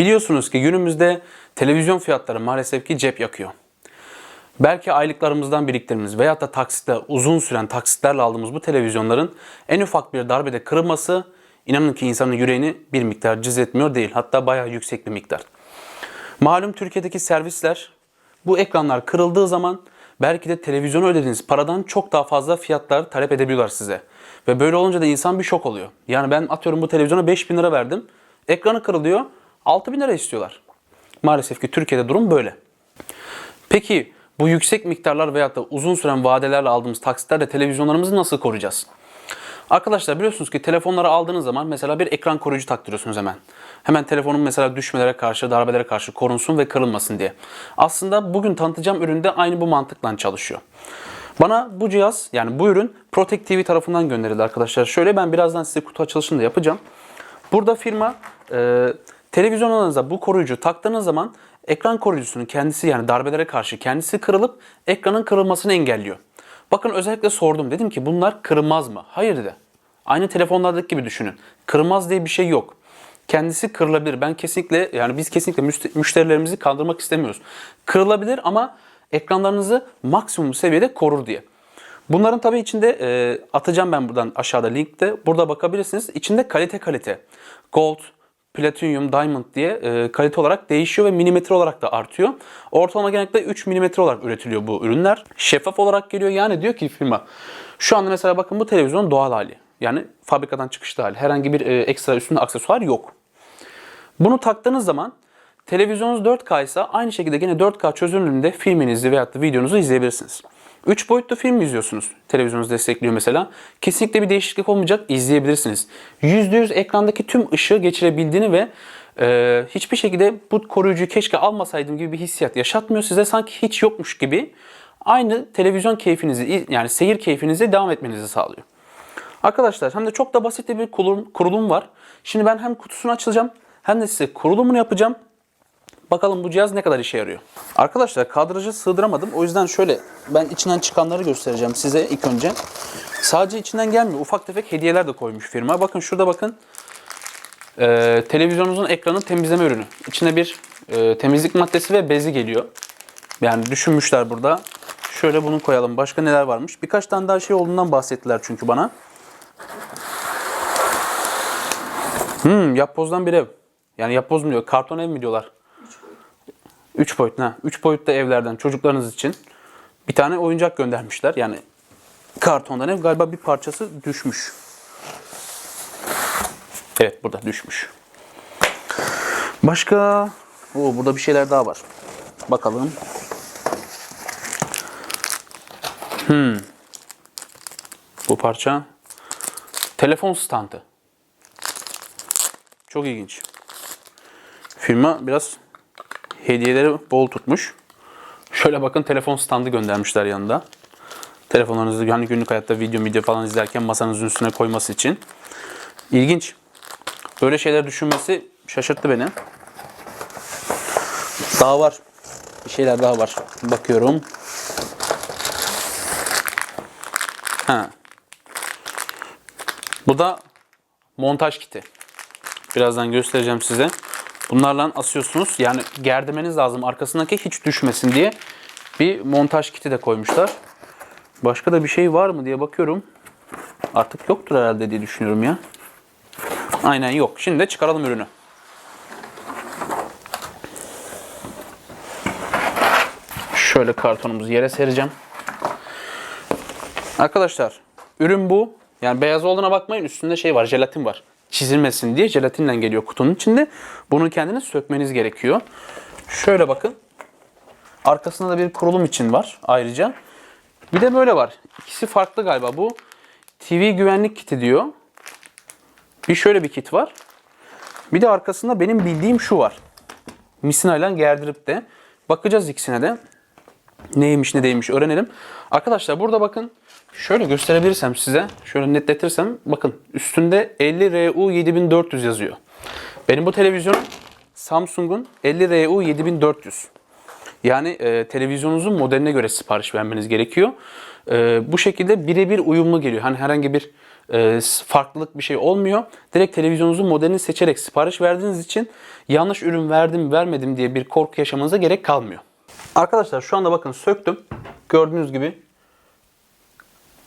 Biliyorsunuz ki günümüzde televizyon fiyatları maalesef ki cep yakıyor. Belki aylıklarımızdan biriktirdiğimiz veyahut da taksitle uzun süren taksitlerle aldığımız bu televizyonların en ufak bir darbede kırılması inanın ki insanın yüreğini bir miktar cız etmiyor değil. Hatta bayağı yüksek bir miktar. Malum Türkiye'deki servisler bu ekranlar kırıldığı zaman belki de televizyona ödediğiniz paradan çok daha fazla fiyatlar talep edebiliyorlar size. Ve böyle olunca da insan bir şok oluyor. Yani ben atıyorum bu televizyona 5000 lira verdim. Ekranı kırılıyor 6000 lira istiyorlar. Maalesef ki Türkiye'de durum böyle. Peki bu yüksek miktarlar veyahut da uzun süren vadelerle aldığımız taksitlerle televizyonlarımızı nasıl koruyacağız? Arkadaşlar biliyorsunuz ki telefonları aldığınız zaman mesela bir ekran koruyucu taktırıyorsunuz hemen. Hemen telefonun mesela düşmelere karşı, darbelere karşı korunsun ve kırılmasın diye. Aslında bugün tanıtacağım ürün de aynı bu mantıkla çalışıyor. Bana bu cihaz yani bu ürün Protect TV tarafından gönderildi arkadaşlar. Şöyle ben birazdan size kutu açılışını da yapacağım. Burada firma e, televizyonlarınıza bu koruyucu taktığınız zaman ekran koruyucusunun kendisi yani darbelere karşı kendisi kırılıp ekranın kırılmasını engelliyor. Bakın özellikle sordum. Dedim ki bunlar kırılmaz mı? Hayır dedi. Aynı telefonlardaki gibi düşünün. Kırılmaz diye bir şey yok. Kendisi kırılabilir. Ben kesinlikle yani biz kesinlikle müşte- müşterilerimizi kandırmak istemiyoruz. Kırılabilir ama ekranlarınızı maksimum seviyede korur diye. Bunların tabii içinde e, atacağım ben buradan aşağıda linkte. Burada bakabilirsiniz. İçinde kalite kalite. Gold, Platinum, Diamond diye e, kalite olarak değişiyor ve milimetre olarak da artıyor. Ortalama genellikle 3 milimetre olarak üretiliyor bu ürünler. Şeffaf olarak geliyor. Yani diyor ki firma şu anda mesela bakın bu televizyonun doğal hali. Yani fabrikadan çıkışlı hali. Herhangi bir e, ekstra üstünde aksesuar yok. Bunu taktığınız zaman televizyonunuz 4K ise aynı şekilde yine 4K çözünürlüğünde filminizi veyahut da videonuzu izleyebilirsiniz. 3 boyutlu film izliyorsunuz. Televizyonunuz destekliyor mesela. Kesinlikle bir değişiklik olmayacak izleyebilirsiniz. %100 ekrandaki tüm ışığı geçirebildiğini ve e, hiçbir şekilde bu koruyucuyu keşke almasaydım gibi bir hissiyat yaşatmıyor. Size sanki hiç yokmuş gibi aynı televizyon keyfinizi yani seyir keyfinizi devam etmenizi sağlıyor. Arkadaşlar hem de çok da basit bir kurulum, var. Şimdi ben hem kutusunu açacağım hem de size kurulumunu yapacağım. Bakalım bu cihaz ne kadar işe yarıyor. Arkadaşlar kadrajı sığdıramadım. O yüzden şöyle ben içinden çıkanları göstereceğim size ilk önce. Sadece içinden gelmiyor. Ufak tefek hediyeler de koymuş firma. Bakın şurada bakın. Ee, televizyonunuzun ekranı temizleme ürünü. İçine bir e, temizlik maddesi ve bezi geliyor. Yani düşünmüşler burada. Şöyle bunu koyalım. Başka neler varmış? Birkaç tane daha şey olduğundan bahsettiler çünkü bana. Hmm, yapbozdan bir ev. Yani yapboz mu diyor? Karton ev mi diyorlar? 3 boyutlu. Ha. 3 boyutta evlerden çocuklarınız için bir tane oyuncak göndermişler. Yani kartondan ev galiba bir parçası düşmüş. Evet burada düşmüş. Başka? Oo, burada bir şeyler daha var. Bakalım. Hmm. Bu parça telefon standı. Çok ilginç. Firma biraz hediyeleri bol tutmuş. Şöyle bakın telefon standı göndermişler yanında. Telefonlarınızı yani günlük hayatta video video falan izlerken masanızın üstüne koyması için. İlginç. Böyle şeyler düşünmesi şaşırttı beni. Daha var. Bir şeyler daha var. Bakıyorum. Ha. Bu da montaj kiti. Birazdan göstereceğim size. Bunlarla asıyorsunuz. Yani gerdemeniz lazım arkasındaki hiç düşmesin diye bir montaj kiti de koymuşlar. Başka da bir şey var mı diye bakıyorum. Artık yoktur herhalde diye düşünüyorum ya. Aynen yok. Şimdi de çıkaralım ürünü. Şöyle kartonumuzu yere sereceğim. Arkadaşlar ürün bu. Yani beyaz olduğuna bakmayın üstünde şey var jelatin var. Çizilmesin diye jelatinle geliyor kutunun içinde. Bunu kendiniz sökmeniz gerekiyor. Şöyle bakın. Arkasında da bir kurulum için var ayrıca. Bir de böyle var. İkisi farklı galiba. Bu TV güvenlik kiti diyor. Bir şöyle bir kit var. Bir de arkasında benim bildiğim şu var. Misinayla gerdirip de bakacağız ikisine de. Neymiş ne değilmiş öğrenelim. Arkadaşlar burada bakın şöyle gösterebilirsem size şöyle netletirsem bakın üstünde 50RU 7400 yazıyor. Benim bu televizyonum Samsung'un 50RU 7400. Yani e, televizyonunuzun modeline göre sipariş vermeniz gerekiyor. E, bu şekilde birebir uyumlu geliyor. Hani herhangi bir e, farklılık bir şey olmuyor. Direkt televizyonunuzun modelini seçerek sipariş verdiğiniz için yanlış ürün verdim vermedim diye bir korku yaşamanıza gerek kalmıyor. Arkadaşlar şu anda bakın söktüm. Gördüğünüz gibi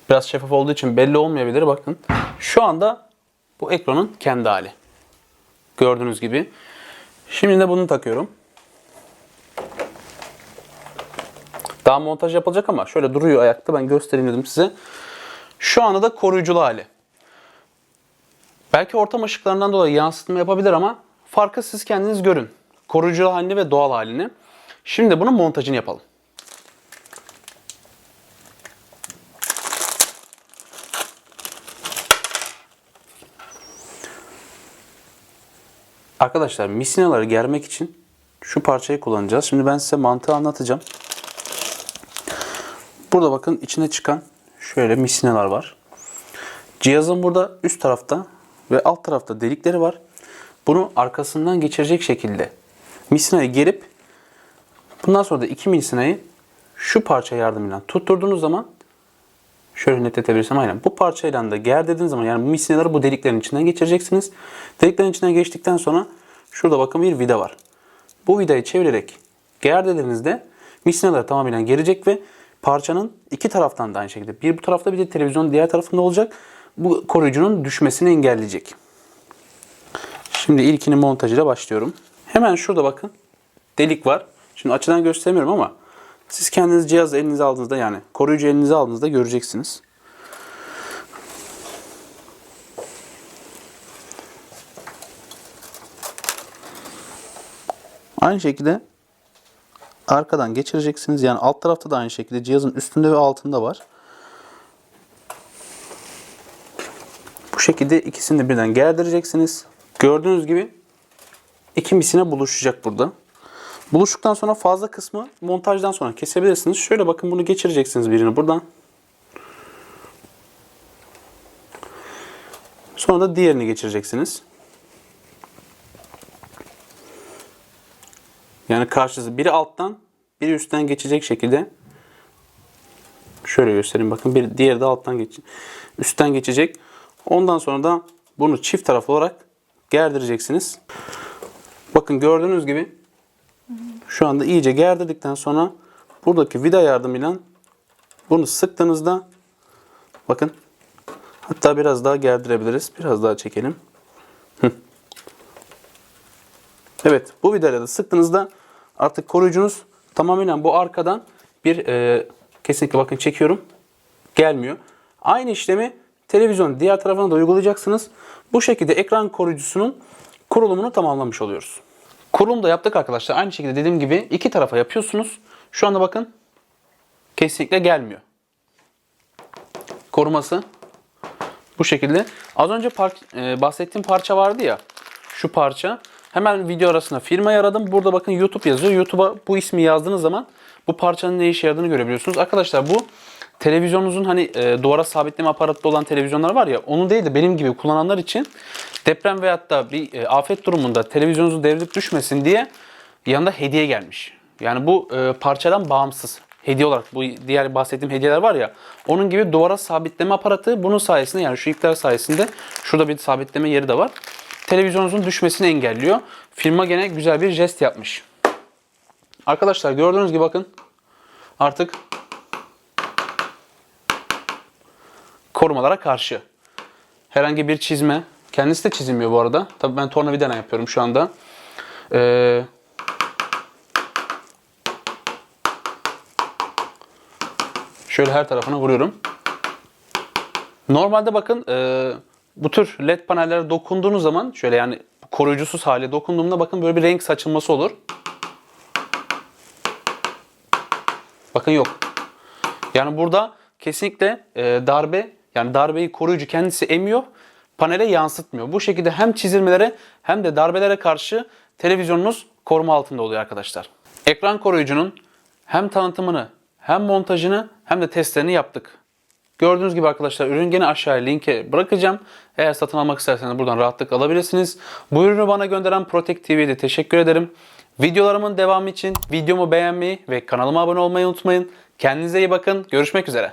biraz şeffaf olduğu için belli olmayabilir bakın. Şu anda bu ekranın kendi hali. Gördüğünüz gibi. Şimdi de bunu takıyorum. Daha montaj yapılacak ama şöyle duruyor ayakta. Ben göstereyim dedim size. Şu anda da koruyuculu hali. Belki ortam ışıklarından dolayı yansıtma yapabilir ama farkı siz kendiniz görün. Koruyucu halini ve doğal halini. Şimdi bunun montajını yapalım. Arkadaşlar misinaları germek için şu parçayı kullanacağız. Şimdi ben size mantığı anlatacağım. Burada bakın içine çıkan şöyle misinalar var. Cihazın burada üst tarafta ve alt tarafta delikleri var. Bunu arkasından geçirecek şekilde misinayı gerip bundan sonra da iki misinayı şu parça yardımıyla tutturduğunuz zaman şöyle netletebilirsem aynen bu parçayla da gerdediğiniz zaman yani bu misinaları bu deliklerin içinden geçireceksiniz. Deliklerin içinden geçtikten sonra şurada bakın bir vida var. Bu vidayı çevirerek gerdediğinizde misinalar tamamen gelecek ve parçanın iki taraftan da aynı şekilde bir bu tarafta bir de televizyonun diğer tarafında olacak. Bu koruyucunun düşmesini engelleyecek. Şimdi ilkini montajıyla başlıyorum. Hemen şurada bakın delik var. Şimdi açıdan göstermiyorum ama siz kendiniz cihazı elinize aldığınızda yani koruyucu elinize aldığınızda göreceksiniz. Aynı şekilde arkadan geçireceksiniz. Yani alt tarafta da aynı şekilde cihazın üstünde ve altında var. Bu şekilde ikisini de birden gerdireceksiniz. Gördüğünüz gibi iki misine buluşacak burada. Buluştuktan sonra fazla kısmı montajdan sonra kesebilirsiniz. Şöyle bakın bunu geçireceksiniz birini buradan. Sonra da diğerini geçireceksiniz. Yani karşısı biri alttan, biri üstten geçecek şekilde şöyle göstereyim bakın bir diğeri de alttan geç üstten geçecek. Ondan sonra da bunu çift taraf olarak gerdireceksiniz. Bakın gördüğünüz gibi şu anda iyice gerdirdikten sonra buradaki vida yardımıyla bunu sıktığınızda bakın hatta biraz daha gerdirebiliriz. Biraz daha çekelim. Evet bu vidayla da sıktığınızda artık koruyucunuz tamamen bu arkadan bir e, kesinlikle bakın çekiyorum gelmiyor. Aynı işlemi televizyon diğer tarafına da uygulayacaksınız. Bu şekilde ekran koruyucusunun kurulumunu tamamlamış oluyoruz. Kurulum da yaptık arkadaşlar. Aynı şekilde dediğim gibi iki tarafa yapıyorsunuz. Şu anda bakın kesinlikle gelmiyor. Koruması bu şekilde. Az önce par- e, bahsettiğim parça vardı ya. Şu parça. Hemen video arasına firmayı aradım. Burada bakın YouTube yazıyor. YouTube'a bu ismi yazdığınız zaman bu parçanın ne işe yaradığını görebiliyorsunuz. Arkadaşlar bu televizyonunuzun hani e, duvara sabitleme aparatlı olan televizyonlar var ya onu değil de benim gibi kullananlar için deprem veyahut da bir e, afet durumunda televizyonunuzun devrilip düşmesin diye yanında hediye gelmiş. Yani bu e, parçadan bağımsız hediye olarak bu diğer bahsettiğim hediyeler var ya onun gibi duvara sabitleme aparatı bunun sayesinde yani şu ipler sayesinde şurada bir sabitleme yeri de var. Televizyonunuzun düşmesini engelliyor. Firma gene güzel bir jest yapmış. Arkadaşlar gördüğünüz gibi bakın artık korumalara karşı. Herhangi bir çizme. Kendisi de çizilmiyor bu arada. Tabii ben tornavidayla yapıyorum şu anda. Ee, şöyle her tarafına vuruyorum. Normalde bakın e, bu tür led panellere dokunduğunuz zaman şöyle yani koruyucusuz hale dokunduğumda bakın böyle bir renk saçılması olur. Bakın yok. Yani burada kesinlikle e, darbe yani darbeyi koruyucu kendisi emiyor, panele yansıtmıyor. Bu şekilde hem çizilmelere hem de darbelere karşı televizyonunuz koruma altında oluyor arkadaşlar. Ekran koruyucunun hem tanıtımını hem montajını hem de testlerini yaptık. Gördüğünüz gibi arkadaşlar ürün gene aşağıya linke bırakacağım. Eğer satın almak isterseniz buradan rahatlıkla alabilirsiniz. Bu ürünü bana gönderen Protect TV'ye teşekkür ederim. Videolarımın devamı için videomu beğenmeyi ve kanalıma abone olmayı unutmayın. Kendinize iyi bakın. Görüşmek üzere.